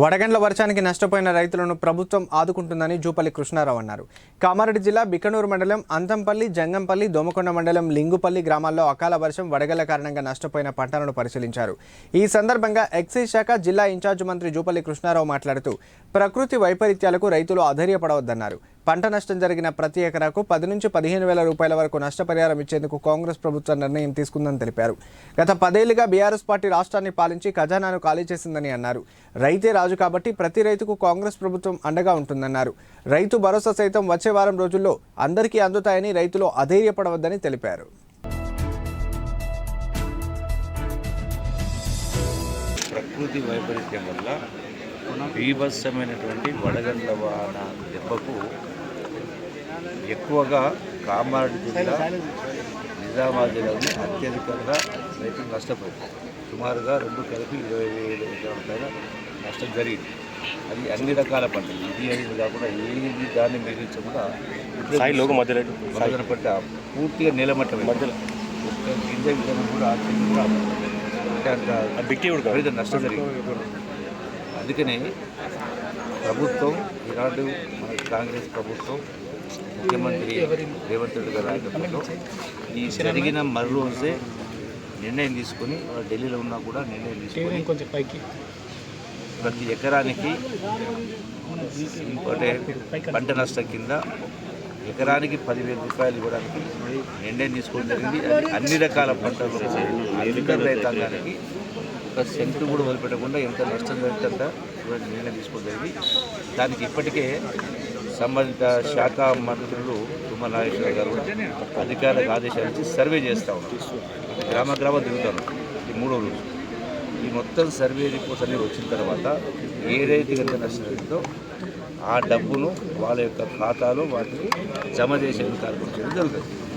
వడగండ్ల వర్షానికి నష్టపోయిన రైతులను ప్రభుత్వం ఆదుకుంటుందని జూపల్లి కృష్ణారావు అన్నారు. కామారెడ్డి జిల్లా బికనూరు మండలం అంతంపల్లి జంగంపల్లి దోమకొండ మండలం లింగుపల్లి గ్రామాల్లో అకాల వర్షం వడగళ్ళ కారణంగా నష్టపోయిన పంటలను పరిశీలించారు. ఈ సందర్భంగా ఎక్సైజ్ శాఖ జిల్లా ఇన్ఛార్జ్ మంత్రి జూపల్లి కృష్ణారావు మాట్లాడుతూ ప్రకృతి వైపరీత్యాలకు రైతులు అధైర్యపడవద్దన్నారు. పంట నష్టం జరిగిన ప్రతి ఎకరాకు పది నుంచి పదిహేను వేల రూపాయల వరకు నష్టపరిహారం ఇచ్చేందుకు కాంగ్రెస్ ప్రభుత్వం నిర్ణయం తీసుకుందని తెలిపారు. గత పదేళ్ళుగా బీఆర్ఎస్ పార్టీ రాష్ట్రాన్ని పాలించి ఖజానాను ఖాళీ చేసిందని అన్నారు. రైతే రాజు కాబట్టి ప్రతి రైతుకు కాంగ్రెస్ ప్రభుత్వం అండగా ఉంటుందన్నారు. రైతు భరోసా సైతం వచ్చే వారం రోజుల్లో అందరికీ అందుతాయని రైతులు అధైర్యపడవద్దని తెలిపారు. ప్రకృతి వైపరీత్యం వల్ల బీభత్సమైనటువంటి వడగండ్ల వాన దెబ్బకు ఎక్కువగా కామారెడ్డి జిల్లా నిజామాబాద్ జిల్లాలోనే అత్యధికంగా రైతులు నష్టపోయింది సుమారుగా రెండు కలిపి ఇరవై వేల ఎకరాల పైన నష్టం జరిగింది. అది అన్ని రకాల పంటలు ఇది అనేది కాకుండా ఏది దాన్ని మిగిల్చకుండా మధ్యలో పట్ట పూర్తిగా నీలమట్టం మధ్యలో. ఒక్క గింజ విధానం కూడా అంత నష్టం జరిగింది. అందుకనే ప్రభుత్వం ఈనాడు మన కాంగ్రెస్ ప్రభుత్వం ముఖ్యమంత్రి రేవంత్ రెడ్డి గారి నాయకత్వంలో ఈ జరిగిన మరో రోజే నిర్ణయం తీసుకొని వాళ్ళు ఢిల్లీలో ఉన్నా కూడా నిర్ణయం తీసుకొని కొంచెం పైకి. ప్రతి ఎకరానికి ఇంకోటే పంట నష్టం కింద ఎకరానికి పదివేల రూపాయలు ఇవ్వడానికి నిర్ణయం తీసుకోవడం జరిగింది. అది అన్ని రకాల పంటలు అందరి రైతాంగానికి ఒక సెంటు కూడా వదిలిపెట్టకుండా ఎంత నష్టం జరుగుతుందా నిర్ణయం తీసుకోవడం జరిగింది. దానికి ఇప్పటికే సంబంధిత శాఖ మంత్రులు తుమ్మల నాగేశ్వర గారు అధికారులకు ఆదేశాలు ఇచ్చి సర్వే చేస్తూ ఉన్నారు. గ్రామ గ్రామ తిరుగుతాను ఈ మూడో రోజు. ఈ మొత్తం సర్వే రిపోర్ట్స్ అనేవి వచ్చిన తర్వాత ఏ రైతుకి ఎంత నష్టం ఆ డబ్బును వాళ్ళ యొక్క ఖాతాలో వాటిని జమ చేసే కార్యక్రమం చేయడం జరుగుతుంది